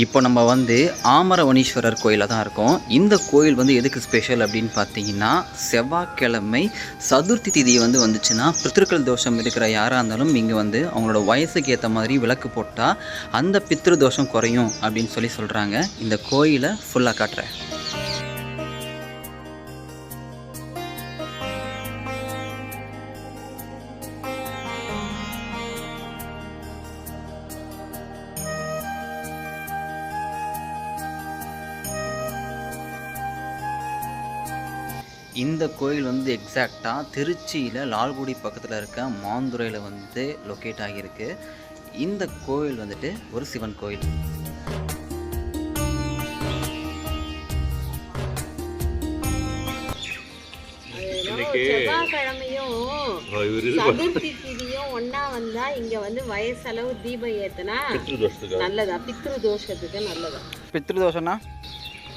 இப்போ நம்ம வந்து ஆமரவனீஸ்வரர் கோயிலில் தான் இருக்கோம். இந்த கோயில் வந்து எதுக்கு ஸ்பெஷல் அப்படின்னு பார்த்தீங்கன்னா செவ்வாய்க்கிழமை சதுர்த்தி திதி வந்து வந்துச்சுன்னா பித்ருக்கள் தோஷம் இருக்கிற யாராக இருந்தாலும் இங்கே வந்து அவங்களோட வயசுக்கு ஏற்ற மாதிரி விளக்கு போட்டால் அந்த பித்ரு தோஷம் குறையும் அப்படின்னு சொல்லி சொல்கிறாங்க இந்த கோயிலை ஃபுல்லாக காட்டுறேன். இந்த கோயில் வந்து எக்ஸாக்டாக திருச்சியில் லால்குடி பக்கத்தில் இருக்க மாந்துறையில் வந்து லொக்கேட் ஆகியிருக்கு. இந்த கோயில் வந்துட்டு ஒரு சிவன் கோயில். செவ்வாய்க்கிழமையும் ஒண்ணா வந்தா இங்க வந்து வயசளவு தீபம் ஏத்துனா நல்லதா? பித்ரு தோஷத்துக்கு நல்லதா? பித்ரு தோஷம்னா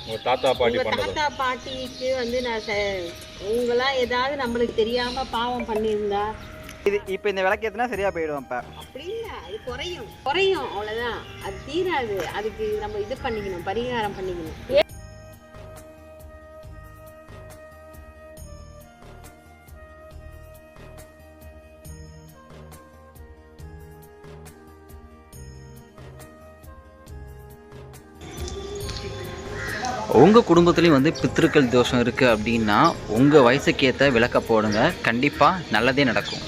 உங்க தாத்தா பாட்டி உங்க தாத்தா பாட்டிக்கு வந்து நான் செ- உங்களாம் ஏதாவது நம்மளுக்கு தெரியாம பாவம் பண்ணியிருந்தா? இது இப்போ இந்த விளக்கு ஏற்றினா சரியாக போயிடும் இப்போ அப்படி இல்ல அது குறையும். குறையும் அவ்வளவுதான். அது தீராது. அதுக்கு நம்ம இது பண்ணிக்கணும் பரிகாரம் பண்ணிக்கணும். உங்கள் குடும்பத்துலேயும் வந்து பித்ருக்கள் தோஷம் இருக்குது அப்படின்னா உங்கள் வயசுக்கேற்ற விளக்க போடுங்க. கண்டிப்பாக நல்லதே நடக்கும்.